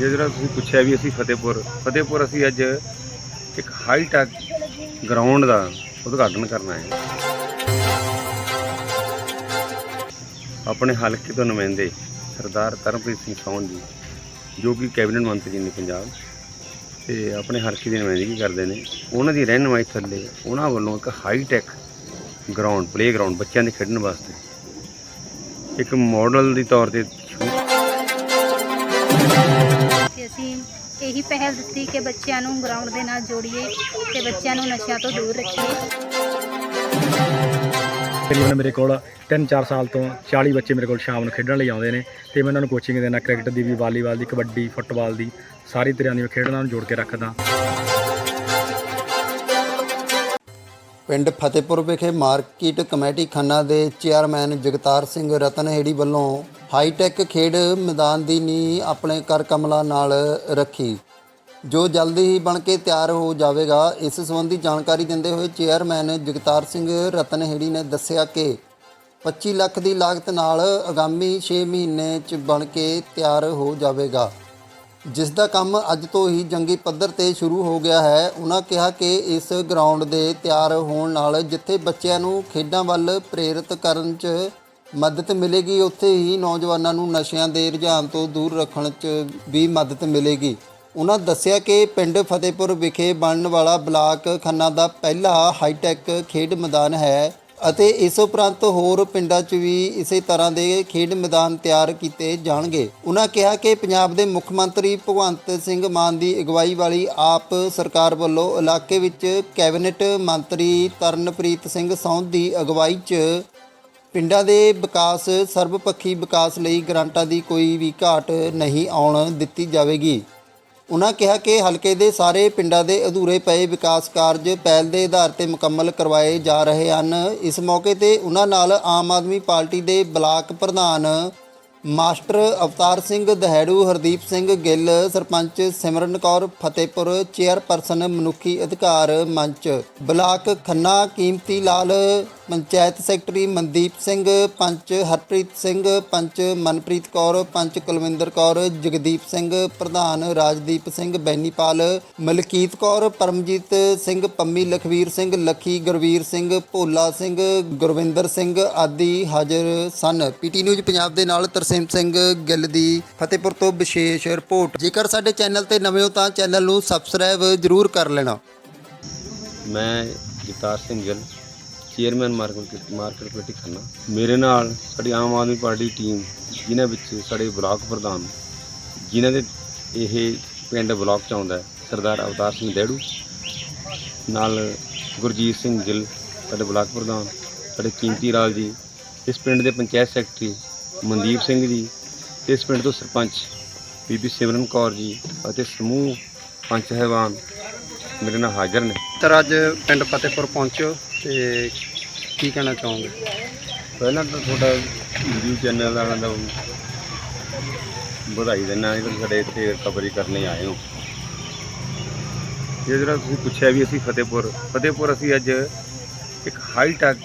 ਇਹ ਜਿਹੜਾ ਤੁਸੀਂ ਪੁੱਛਿਆ ਵੀ ਅਸੀਂ ਫਤਿਹਪੁਰ ਫਤਿਹਪੁਰ ਅਸੀਂ ਅੱਜ ਇੱਕ ਹਾਈ ਟੈਕ ਗਰਾਊਂਡ ਦਾ ਉਦਘਾਟਨ ਕਰਨਾ ਹੈ। ਆਪਣੇ ਹਲਕੇ ਤੋਂ ਨੁਮਾਇੰਦੇ ਸਰਦਾਰ ਤਰਨਪ੍ਰੀਤ ਸਿੰਘ ਸੌਣ ਜੀ, ਜੋ ਕਿ ਕੈਬਨਿਟ ਮੰਤਰੀ ਨੇ ਪੰਜਾਬ, ਤੇ ਆਪਣੇ ਹਲਕੇ ਦੀ ਨੁਮਾਇੰਦਗੀ ਕਰਦੇ ਨੇ। ਉਹਨਾਂ ਦੀ ਰਹਿਨੁਮਾਈ ਥੱਲੇ ਉਹਨਾਂ ਵੱਲੋਂ ਇੱਕ high tech ground play ground ਬੱਚਿਆਂ ਦੇ ਖੇਡਣ ਵਾਸਤੇ ਇੱਕ ਮਾਡਲ ਦੀ ਤੌਰ ਤੇ ਅਸੀਂ ਇਹੀ ਪਹਿਲ ਦਿੱਤੀ ਕਿ ਬੱਚਿਆਂ ਨੂੰ ਗਰਾਊਂਡ ਦੇ ਨਾਲ ਜੋੜੀਏ ਤੇ ਬੱਚਿਆਂ ਨੂੰ ਨਸ਼ਿਆਂ ਤੋਂ ਦੂਰ ਰੱਖੀਏ। ਤਕਰੀਬਨ ਮੇਰੇ ਕੋਲ 3-4 ਸਾਲ ਤੋਂ 40 ਬੱਚੇ ਮੇਰੇ ਕੋਲ ਸ਼ਾਮ ਨੂੰ ਖੇਡਣ ਲਈ ਆਉਂਦੇ ਨੇ ਤੇ ਮੈਂ ਉਹਨਾਂ ਨੂੰ ਕੋਚਿੰਗ ਦਿੰਦਾ ਕ੍ਰਿਕਟ ਦੀ ਵੀ, ਵਾਲੀਬਾਲ ਦੀ, ਕਬੱਡੀ, ਫੁੱਟਬਾਲ ਦੀ ਸਾਰੀ ਤਰ੍ਹਾਂ ਦੀ ਖੇਡਾਂ ਨੂੰ ਜੋੜ ਕੇ ਰੱਖਦਾ। ਪਿੰਡ ਫਤਿਹਪੁਰ ਵਿਖੇ ਮਾਰਕੀਟ ਕਮੇਟੀ ਖੰਨਾ ਦੇ ਚੇਅਰਮੈਨ ਜਗਤਾਰ ਸਿੰਘ ਰਤਨਹੇੜੀ ਵੱਲੋਂ ਹਾਈਟੈਕ ਖੇਡ ਮੈਦਾਨ ਦੀ ਨੀਂਹ ਆਪਣੇ ਕਰ ਕਮਲਾ ਨਾਲ ਰੱਖੀ। ਜੋ ਜਲਦੀ ਹੀ ਬਣ ਕੇ ਤਿਆਰ ਹੋ ਜਾਵੇਗਾ, ਇਸ ਸੰਬੰਧੀ ਜਾਣਕਾਰੀ ਦਿੰਦੇ ਹੋਏ ਚੇਅਰਮੈਨ ਜਗਤਾਰ ਸਿੰਘ ਰਤਨਹੇੜੀ ਨੇ ਦੱਸਿਆ ਕਿ 25 ਲੱਖ ਦੀ ਲਾਗਤ ਨਾਲ ਆਗਾਮੀ 6 ਮਹੀਨੇ ਚ ਬਣ ਕੇ ਤਿਆਰ ਹੋ ਜਾਵੇਗਾ। ਜਿਸ ਦਾ ਕੰਮ ਅੱਜ ਤੋਂ ਹੀ ਜੰਗੀ ਪੱਧਰ ਤੇ ਸ਼ੁਰੂ ਹੋ ਗਿਆ ਹੈ ਉਹਨਾਂ ਕਿਹਾ ਕਿ ਇਸ ਗਰਾਊਂਡ ਦੇ ਤਿਆਰ ਹੋਣ ਨਾਲ ਜਿੱਥੇ ਬੱਚਿਆਂ ਨੂੰ ਖੇਡਾਂ ਵੱਲ ਪ੍ਰੇਰਿਤ ਕਰਨ 'ਚ ਮਦਦ ਮਿਲੇਗੀ, ਉੱਥੇ ਹੀ ਨੌਜਵਾਨਾਂ ਨੂੰ ਨਸ਼ਿਆਂ ਦੇ ਰੁਝਾਨ ਤੋਂ ਦੂਰ ਰੱਖਣ 'ਚ ਵੀ ਮਦਦ ਮਿਲੇਗੀ। ਉਹਨਾਂ ਦੱਸਿਆ ਕਿ ਪਿੰਡ ਫਤਿਹਪੁਰ ਵਿਖੇ ਬਣਨ ਵਾਲਾ ਬਲਾਕ ਖੰਨਾ ਦਾ ਪਹਿਲਾ ਹਾਈਟੈਕ ਖੇਡ ਮੈਦਾਨ ਹੈ। ਅਤੇ ਇਸ ਉਪਰੰਤ ਹੋਰ ਪਿੰਡਾਂ 'ਚ ਵੀ ਇਸੇ ਤਰ੍ਹਾਂ ਦੇ ਖੇਡ ਮੈਦਾਨ ਤਿਆਰ ਕੀਤੇ ਜਾਣਗੇ। ਉਹਨਾਂ ਕਿਹਾ ਕਿ ਪੰਜਾਬ ਦੇ ਮੁੱਖ ਮੰਤਰੀ ਭਗਵੰਤ ਸਿੰਘ ਮਾਨ ਦੀ ਅਗਵਾਈ ਵਾਲੀ ਆਪ ਸਰਕਾਰ ਵੱਲੋਂ ਇਲਾਕੇ ਵਿੱਚ ਕੈਬਨਿਟ ਮੰਤਰੀ ਤਰਨਪ੍ਰੀਤ ਸਿੰਘ ਸੌਂਦ ਦੀ ਅਗਵਾਈ 'ਚ ਪਿੰਡਾਂ ਦੇ ਵਿਕਾਸ, ਸਰਬਪੱਖੀ ਵਿਕਾਸ ਲਈ ਗ੍ਰਾਂਟਾਂ ਦੀ ਕੋਈ ਵੀ ਘਾਟ ਨਹੀਂ ਆਉਣ ਦਿੱਤੀ ਜਾਵੇਗੀ। ਉਨ੍ਹਾਂ ਕਿਹਾ ਕਿ ਹਲਕੇ ਦੇ ਸਾਰੇ ਪਿੰਡਾਂ ਦੇ ਅਧੂਰੇ ਪਏ ਵਿਕਾਸ ਕਾਰਜ ਪਹਿਲ ਦੇ ਆਧਾਰ ਤੇ ਮੁਕੰਮਲ ਕਰਵਾਏ ਜਾ ਰਹੇ ਹਨ। ਇਸ ਮੌਕੇ ਤੇ ਉਨ੍ਹਾਂ ਨਾਲ ਆਮ ਆਦਮੀ ਪਾਰਟੀ ਦੇ ਬਲਾਕ ਪ੍ਰਧਾਨ ਮਾਸਟਰ ਅਵਤਾਰ ਸਿੰਘ ਦਹੜੂ, ਹਰਦੀਪ ਸਿੰਘ ਗਿੱਲ, ਸਰਪੰਚ ਸਿਮਰਨ ਕੌਰ ਫਤਿਹਪੁਰ, ਚੇਅਰਪਰਸਨ ਮਨੁੱਖੀ ਅਧਿਕਾਰ ਮੰਚ ਬਲਾਕ ਖੰਨਾ, ਕੀਮਤੀ ਲਾਲ ਪੰਚਾਇਤ ਸੈਕਟਰੀ ਮਨਦੀਪ ਸਿੰਘ, ਪੰਚ ਹਰਪ੍ਰੀਤ ਸਿੰਘ, ਪੰਚ ਮਨਪ੍ਰੀਤ ਕੌਰ, ਪੰਚ ਕੁਲਵਿੰਦਰ ਕੌਰ, ਜਗਦੀਪ ਸਿੰਘ, ਪ੍ਰਧਾਨ ਰਾਜਦੀਪ ਸਿੰਘ ਬੈਨੀਪਾਲ, ਮਲਕੀਤ ਕੌਰ, ਪਰਮਜੀਤ ਸਿੰਘ, ਪੰਮੀ ਲਖਵੀਰ ਸਿੰਘ, ਲੱਖੀ ਗੁਰਵੀਰ ਸਿੰਘ, ਭੋਲਾ ਸਿੰਘ, ਗੁਰਵਿੰਦਰ ਸਿੰਘ ਆਦਿ ਹਾਜ਼ਰ ਸਨ। ਪੀਟੀ ਨਿਊਜ਼ ਪੰਜਾਬ ਦੇ ਨਾਲ ਤਰਸੇਮ ਸਿੰਘ ਗਿੱਲ ਦੀ ਫਤਿਹਪੁਰ ਤੋਂ ਵਿਸ਼ੇਸ਼ ਰਿਪੋਰਟ। ਜੇਕਰ ਸਾਡੇ ਚੈਨਲ ਤੇ ਨਵੇਂ ਹੋ ਤਾਂ ਚੈਨਲ ਨੂੰ ਸਬਸਕ੍ਰਾਈਬ ਜ਼ਰੂਰ ਕਰ ਲੈਣਾ। ਮੈਂ Jagtar Singh Gill chairman market market committee Khanna. ਮੇਰੇ ਨਾਲ ਸਾਡੀ ਆਮ ਆਦਮੀ ਪਾਰਟੀ ਟੀਮ, ਜਿਨ੍ਹਾਂ ਵਿੱਚ ਸਾਡੇ ਬਲਾਕ ਪ੍ਰਧਾਨ, ਜਿਨ੍ਹਾਂ ਦੇ ਇਹ ਪਿੰਡ ਬਲਾਕ ਚ ਆਉਂਦਾ ਸਰਦਾਰ ਅਵਤਾਰ ਸਿੰਘ ਦੇੜੂ। ਨਾਲ ਗੁਰਜੀਤ ਸਿੰਘ ਗਿੱਲ, ਸਾਡੇ ਬਲਾਕ ਪ੍ਰਧਾਨ, ਸਾਡੇ ਕੀਮਤੀ ਲਾਲ ਜੀ, ਇਸ ਪਿੰਡ ਦੇ ਪੰਚਾਇਤ ਸੈਕਟਰੀ ਮਨਦੀਪ ਸਿੰਘ ਜੀ, ਇਸ ਪਿੰਡ ਤੋਂ ਸਰਪੰਚ ਬੀਬੀ ਸਿਮਰਨ ਕੌਰ ਜੀ ਅਤੇ ਸਮੂਹ ਪੰਚ ਸਾਹਿਬਾਨ ਮੇਰੇ ਨਾਲ ਹਾਜ਼ਰ ਨੇ। ਸਰ, ਅੱਜ ਪਿੰਡ ਫਤਿਹਪੁਰ ਪਹੁੰਚੋ ਤੇ ਕੀ ਕਹਿਣਾ ਚਾਹੋਗੇ? ਪਹਿਲਾਂ ਤਾਂ ਤੁਹਾਡਾ ਵੀਡੀਓ ਚੈਨਲ ਵਾਲਿਆਂ ਦਾ ਵਧਾਈ ਦਿੰਦਾ ਜੀ ਸਾਡੇ ਇੱਥੇ ਕਵਰੀ ਕਰਨੇ ਆਏ ਹੋ। ਇਹ ਜਿਹੜਾ ਤੁਸੀਂ ਪੁੱਛਿਆ ਵੀ ਅਸੀਂ ਫਤਿਹਪੁਰ ਫਤਿਹਪੁਰ ਅਸੀਂ ਅੱਜ ਇੱਕ ਹਾਈ ਟੈਕ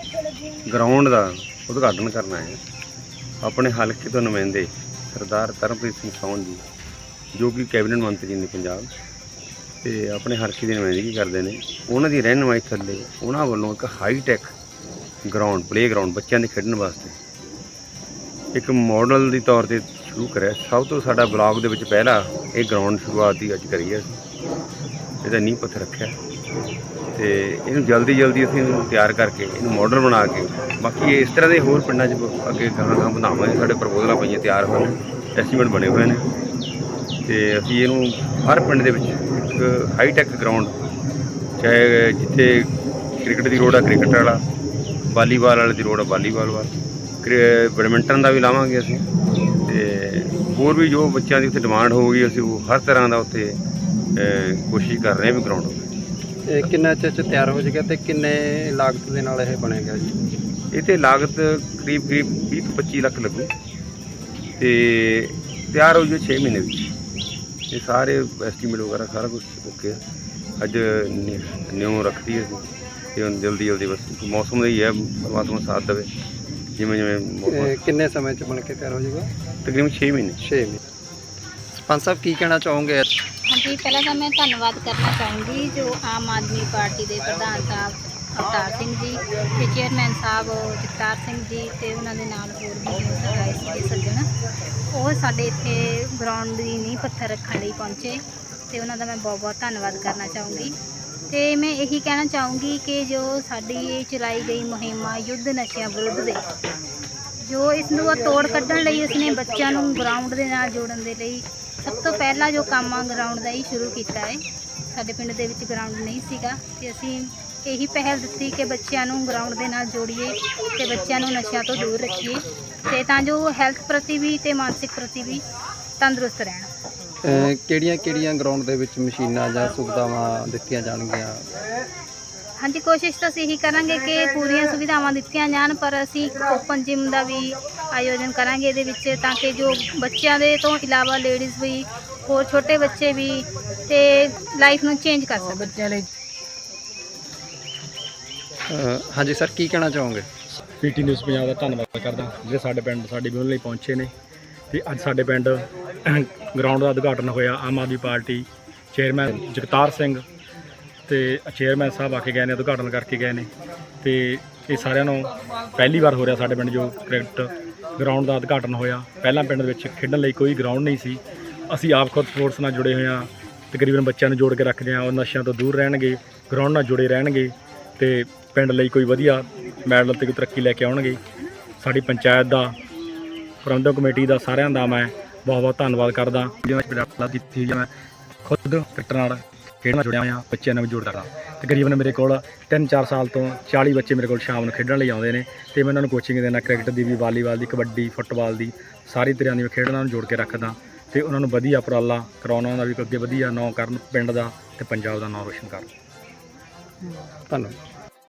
ਗਰਾਊਂਡ ਦਾ ਉਦਘਾਟਨ ਕਰਨਾ ਹੈ। ਆਪਣੇ ਹਲਕੇ ਤੋਂ ਨੁਮਾਇੰਦੇ ਸਰਦਾਰ ਤਰਨਪ੍ਰੀਤ ਸਿੰਘ ਸੌਣ ਜੀ, ਜੋ ਕਿ ਕੈਬਨਿਟ ਮੰਤਰੀ ਨੇ ਪੰਜਾਬ ਤੇ ਆਪਣੇ ਹਲਕੇ ਦੀ ਨੁਮਾਇੰਦਗੀ ਕਰਦੇ ਨੇ, ਉਹਨਾਂ ਦੀ ਰਹਿਨੁਮਾਈ ਥੱਲੇ ਉਹਨਾਂ ਵੱਲੋਂ ਇੱਕ high tech ground play ground ਬੱਚਿਆਂ ਦੇ ਖੇਡਣ ਵਾਸਤੇ ਇੱਕ ਮਾਡਲ ਦੀ ਤੌਰ ਤੇ ਸ਼ੁਰੂ ਕਰਿਆ। ਸਭ ਤੋਂ ਸਾਡਾ ਬਲਾਕ ਦੇ ਵਿੱਚ ਪਹਿਲਾ ਇਹ ਗਰਾਊਂਡ ਸ਼ੁਰੂਆਤ ਦੀ ਅੱਜ ਕਰੀ ਹੈ ਇਹਦਾ ਨੀਂਹ ਪੱਥਰ ਰੱਖਿਆ। ਤੇ ਇਹਨੂੰ ਜਲਦੀ ਜਲਦੀ ਅਸੀਂ ਇਹਨੂੰ ਤਿਆਰ ਕਰਕੇ ਇਹਨੂੰ ਮਾਡਲ ਬਣਾ ਕੇ ਬਾਕੀ ਇਸ ਤਰ੍ਹਾਂ ਦੇ ਹੋਰ ਪਿੰਡਾਂ 'ਚ ਅੱਗੇ ਗਾਹਾਂ ਗਾਹਾਂ ਬਣਾਵਾਂਗੇ ਸਾਡੇ ਪ੍ਰਪੋਜ਼ਲਾਂ ਪਈਆਂ ਤਿਆਰ ਹੋਏ ਨੇ ਐਸਟੀਮੇਟ ਬਣੇ ਹੋਏ ਨੇ। ਤੇ ਅਸੀਂ ਇਹਨੂੰ ਹਰ ਪਿੰਡ ਦੇ ਵਿੱਚ ਇੱਕ ਹਾਈ ਟੈਕ ਗਰਾਊਂਡ ਚਾਹੇ ਜਿੱਥੇ ਕ੍ਰਿਕਟ ਦੀ ਲੋੜ ਆ ਕ੍ਰਿਕਟ ਵਾਲਾ ਵਾਲੀਬਾਲ ਵਾਲੇ ਦੀ ਲੋੜ ਆ ਵਾਲੀਬਾਲ ਵਾਲਾ। ਬੈਡਮਿੰਟਨ ਦਾ ਵੀ ਲਾਵਾਂਗੇ ਅਸੀਂ। ਤੇ ਹੋਰ ਵੀ ਜੋ ਬੱਚਿਆਂ ਦੀ ਉੱਥੇ ਡਿਮਾਂਡ ਹੋਊਗੀ ਅਸੀਂ ਉਹ ਹਰ ਤਰ੍ਹਾਂ ਦਾ ਉੱਥੇ ਕੋਸ਼ਿਸ਼ ਕਰ ਰਹੇ ਹਾਂ ਵੀ ਗਰਾਊਂਡ ਹੋਵੇ। ਇਹ ਕਿੰਨਾ ਚਿਰ ਚ ਤਿਆਰ ਹੋ ਜਾਏਗਾ ਤੇ ਕਿੰਨੇ ਲਾਗਤ ਦੇ ਨਾਲ ਇਹ ਬਣੇਗਾ ਜੀ? ਇਹ ਤੇ ਲਾਗਤ ਕਰੀਬ ਕਰੀਬ 20 ਤੋਂ 25 ਲੱਖ ਲੱਗੂ। ਤੇ ਤਿਆਰ ਹੋ ਜੂ 6 ਮਹੀਨੇ ਵਿੱਚ ਇਹ ਸਾਰੇ ਐਸਟੀਮੇਟ ਵਗੈਰਾ ਸਾਰਾ ਕੁਝ ਓਕੇ ਅੱਜ ਨਿਉ ਰੱਖਦੀ ਹੈ ਤੇ ਹੁਣ ਜਲਦੀ ਜਲਦੀ ਬਸ ਮੌਸਮ ਦਾ ਹੀ ਹੈ ਪਰਮਾਤਮਾ ਸਾਥ ਦੇਵੇ ਜਿਵੇਂ ਜਿਵੇਂ ਮੌਸਮ ਇਹ ਕਿੰਨੇ ਸਮੇਂ ਚ ਬਣ ਕੇ ਤਿਆਰ ਹੋ ਜਾਏਗਾ ਤਕਰੀਬਨ 6 ਮਹੀਨੇ। 6 ਮਹੀਨੇ। ਪੰਜ ਸਾਹਿਬ ਕੀ ਕਹਿਣਾ ਚਾਹੋਗੇ? ਹਾਂਜੀ ਪਹਿਲਾਂ ਤਾਂ ਮੈਂ ਧੰਨਵਾਦ ਕਰਨਾ ਚਾਹੂੰਗੀ ਜੋ ਆਮ ਆਦਮੀ ਪਾਰਟੀ ਦੇ ਪ੍ਰਧਾਨ ਸਾਹਿਬ ਅਵਤਾਰ ਸਿੰਘ ਜੀ, ਤੇ ਚੇਅਰਮੈਨ ਸਾਹਿਬ ਜਗਤਾਰ ਸਿੰਘ ਜੀ ਤੇ ਉਹਨਾਂ ਦੇ ਨਾਲ ਹੋਰ ਵੀ ਜੋ ਸਰਦਾਈ ਸੀਗੇ ਸੱਜਣ, ਉਹ ਸਾਡੇ ਇੱਥੇ ਗਰਾਊਂਡ ਦੀ ਨੀਂਹ ਪੱਥਰ ਰੱਖਣ ਲਈ ਪਹੁੰਚੇ ਤੇ ਉਹਨਾਂ ਦਾ ਮੈਂ ਬਹੁਤ ਬਹੁਤ ਧੰਨਵਾਦ ਕਰਨਾ ਚਾਹੂੰਗੀ। ਤੇ ਮੈਂ ਇਹੀ ਕਹਿਣਾ ਚਾਹੂੰਗੀ ਕਿ ਜੋ ਸਾਡੀ ਇਹ ਚਲਾਈ ਗਈ ਮੁਹਿੰਮ ਆ ਯੁੱਧ ਨਸ਼ਿਆਂ ਵਿਰੁੱਧ ਦੇ, ਜੋ ਇਸ ਨੂੰ ਤੋੜ ਕੱਢਣ ਲਈ ਉਸਨੇ ਬੱਚਿਆਂ ਨੂੰ ਗਰਾਊਂਡ ਦੇ ਨਾਲ ਜੋੜਨ ਦੇ ਲਈ ਸਭ ਤੋਂ ਪਹਿਲਾਂ ਜੋ ਕੰਮ ਆ ਗਰਾਊਂਡ ਦਾ ਹੀ ਸ਼ੁਰੂ ਕੀਤਾ ਹੈ। ਸਾਡੇ ਪਿੰਡ ਦੇ ਵਿੱਚ ਗਰਾਊਂਡ ਨਹੀਂ ਸੀਗਾ ਤੇ ਅਸੀਂ ਇਹੀ ਪਹਿਲ ਦਿੱਤੀ ਕਿ ਬੱਚਿਆਂ ਨੂੰ ਗਰਾਊਂਡ ਦੇ ਨਾਲ ਜੋੜੀਏ ਤੇ ਬੱਚਿਆਂ ਨੂੰ ਨਸ਼ਿਆਂ ਤੋਂ ਦੂਰ ਰੱਖੀਏ ਤੇ ਤਾਂ ਜੋ ਹੈਲਥ ਪ੍ਰਤੀ ਵੀ ਤੇ ਮਾਨਸਿਕ ਪ੍ਰਤੀ ਵੀ ਤੰਦਰੁਸਤ ਰਹਿਣ। ਕਿਹੜੀਆਂ ਕਿਹੜੀਆਂ ਗਰਾਊਂਡ ਦੇ ਵਿੱਚ ਮਸ਼ੀਨਾਂ ਜਾਂ ਸੁਵਿਧਾਵਾਂ ਦਿੱਤੀਆਂ ਜਾਣਗੀਆਂ? ਹਾਂਜੀ ਕੋਸ਼ਿਸ਼ ਤਾਂ ਅਸੀਂ ਇਹੀ ਕਰਾਂਗੇ ਕਿ ਪੂਰੀਆਂ ਸੁਵਿਧਾਵਾਂ ਦਿੱਤੀਆਂ ਜਾਣ ਪਰ ਅਸੀਂ ਓਪਨ ਜਿਮ ਦਾ ਵੀ ਆਯੋਜਨ ਕਰਾਂਗੇ ਇਹਦੇ ਵਿੱਚ ਤਾਂ ਕਿ ਜੋ ਬੱਚਿਆਂ ਦੇ ਤੋਂ ਇਲਾਵਾ ਲੇਡੀਜ਼ ਵੀ ਹੋਰ ਛੋਟੇ ਬੱਚੇ ਵੀ ਤੇ ਲਾਈਫ ਨੂੰ ਚੇਂਜ ਕਰ ਸਕਣ। ਬੱਚਿਆਂ ਲਈ ਅ, ਹਾਂਜੀ ਸਰ ਕੀ ਕਹਿਣਾ ਚਾਹੋਗੇ? ਪੀਟੀ ਨਿਊਜ਼ ਪੰਜਾਬ ਦਾ ਧੰਨਵਾਦ ਕਰਦਾ। ਜਿਹੜੇ ਸਾਡੇ ਪਿੰਡ ਸਾਡੀ ਮਿਲਣ ਲਈ ਪਹੁੰਚੇ ਨੇ। ਤੇ ਅੱਜ ਸਾਡੇ ਪਿੰਡ ਗਰਾਊਂਡ ਦਾ ਉਦਘਾਟਨ ਹੋਇਆ। ਆਮ ਆਦਮੀ ਪਾਰਟੀ ਚੇਅਰਮੈਨ ਜਗਤਾਰ ਸਿੰਘ ਤੇ ਚੇਅਰਮੈਨ ਸਾਹਿਬ ਆ ਕੇ ਗਏ ਨੇ ਉਦਘਾਟਨ ਕਰਕੇ ਗਏ ਨੇ। ਤੇ ਇਹ ਸਾਰਿਆਂ ਨੂੰ ਪਹਿਲੀ ਵਾਰ ਹੋ ਰਿਹਾ ਸਾਡੇ ਪਿੰਡ ਜੋ ਕ੍ਰਿਕਟ ਗਰਾਊਂਡ ਦਾ ਉਦਘਾਟਨ ਹੋਇਆ। ਪਹਿਲਾਂ ਪਿੰਡ ਦੇ ਵਿੱਚ ਖੇਡਣ ਲਈ ਕੋਈ ਗਰਾਊਂਡ ਨਹੀਂ ਸੀ। ਅਸੀਂ ਆਪ ਖੁਦ ਸਪੋਰਟਸ ਨਾਲ ਜੁੜੇ ਹੋਏ ਹਾਂ। ਤਕਰੀਬਨ ਬੱਚਿਆਂ ਨੂੰ ਜੋੜ ਕੇ ਰੱਖਦੇ ਹਾਂ। ਉਹ ਨਸ਼ਿਆਂ ਤੋਂ ਦੂਰ ਰਹਿਣਗੇ ਗਰਾਊਂਡ ਨਾਲ ਜੁੜੇ ਰਹਿਣਗੇ। ਤੇ ਪਿੰਡ ਲਈ ਕੋਈ ਵਧੀਆ ਮੈਡਲ ਤੇ ਕੋਈ ਤਰੱਕੀ ਲੈ ਕੇ ਆਉਣਗੇ। ਸਾਡੀ ਪੰਚਾਇਤ ਦਾ, ਪ੍ਰਬੰਧਕ ਕਮੇਟੀ ਦਾ ਸਾਰਿਆਂ ਦਾ ਮੈਂ ਬਹੁਤ ਬਹੁਤ ਧੰਨਵਾਦ ਕਰਦਾ। ਜਿਵੇਂ ਪ੍ਰੈਕਟਿਸ ਕੀਤੀ ਹੋਈ ਹੈ ਮੈਂ ਖੁਦ ਕ੍ਰਿਕਟ ਨਾਲ ਖੇਡਣ ਨਾਲ ਜੁੜਿਆ ਹੋਇਆ, ਬੱਚਿਆਂ ਨਾਲ ਵੀ ਜੋੜਦਾ ਹਾਂ ਤਕਰੀਬਨ ਮੇਰੇ ਕੋਲ 3-4 ਸਾਲ ਤੋਂ 40 ਬੱਚੇ ਮੇਰੇ ਕੋਲ ਸ਼ਾਮ ਨੂੰ ਖੇਡਣ ਲਈ ਆਉਂਦੇ ਨੇ ਤੇ ਮੈਂ ਉਹਨਾਂ ਨੂੰ ਕੋਚਿੰਗ ਦਿੰਦਾ ਕ੍ਰਿਕਟ ਦੀ ਵੀ, ਵਾਲੀਬਾਲ ਦੀ, ਕਬੱਡੀ, ਫੁੱਟਬਾਲ ਦੀ, ਸਾਰੀ ਤਰ੍ਹਾਂ ਦੀ ਮੈਂ ਖੇਡਾਂ ਨੂੰ ਜੋੜ ਕੇ ਰੱਖਦਾ। ਤੇ ਉਹਨਾਂ ਨੂੰ ਵਧੀਆ ਉਪਰਾਲਾ ਕਰਾਉਣਾ ਦਾ ਵੀ ਅੱਗੇ ਵਧੀਆ ਨਾਂ ਕਰਨ ਪਿੰਡ ਦਾ ਤੇ ਪੰਜਾਬ ਦਾ ਨਾਂ ਰੋਸ਼ਨ ਕਰਨ। ਧੰਨਵਾਦ